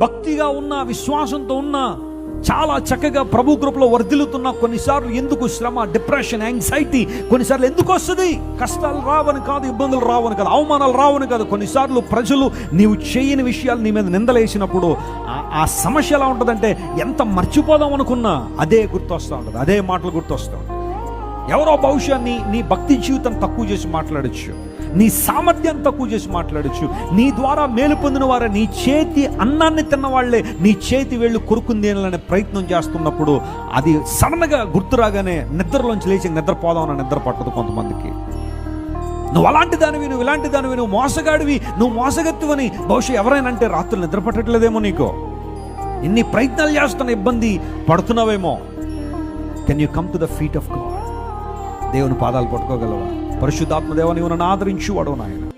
భక్తిగా ఉన్న విశ్వాసంతో ఉన్న చాలా చక్కగా ప్రభు కృపలో వర్ధిల్లుతున్న కొన్నిసార్లు ఎందుకు శ్రమ డిప్రెషన్ యాంగ్జైటీ కొన్నిసార్లు ఎందుకు వస్తుంది? కష్టాలు రావని కాదు ఇబ్బందులు రావని కాదు అవమానాలు రావని కాదు. కొన్నిసార్లు ప్రజలు నీవు చేయని విషయాలు నీ మీద నిందలేసినప్పుడు ఆ- సమస్య ఎలా ఉంటుందంటే ఎంత మర్చిపోదాం అనుకున్నా అదే గుర్తొస్తూ ఉంటుంది అదే మాటలు గుర్తొస్తూ ఉంటుంది. ఎవరో బహుశా నీ నీ భక్తి జీవితం తక్కువ చేసి మాట్లాడచ్చు. నీ సామర్థ్యం తక్కువ చేసి మాట్లాడచ్చు. నీ ద్వారా మేలు పొందిన వారే నీ చేతి అన్నాన్ని తిన్నవాళ్ళే నీ చేతి వేళ్ళు కొరుకుంది అనే ప్రయత్నం చేస్తున్నప్పుడు అది సడన్గా గుర్తురాగానే నిద్రలోంచి లేచి నిద్రపోదామని నిద్ర పట్టదు కొంతమందికి. నువ్వు అలాంటి దానివి నువ్వు ఇలాంటి దానివి నువ్వు మోసగాడివి నువ్వు మోసగత్తువని బహుశా ఎవరైనా అంటే రాత్రులు నిద్ర పట్టట్లేదేమో నీకు. ఎన్ని ప్రయత్నాలు చేస్తున్న ఇబ్బంది పడుతున్నావేమో. Can you come to the feet of God దేవుని పాదాలు పట్టుకోగలవా? పరిశుద్ధాత్మ దేవ నీవు నన్ను ఆదరించు వాడు నాయన.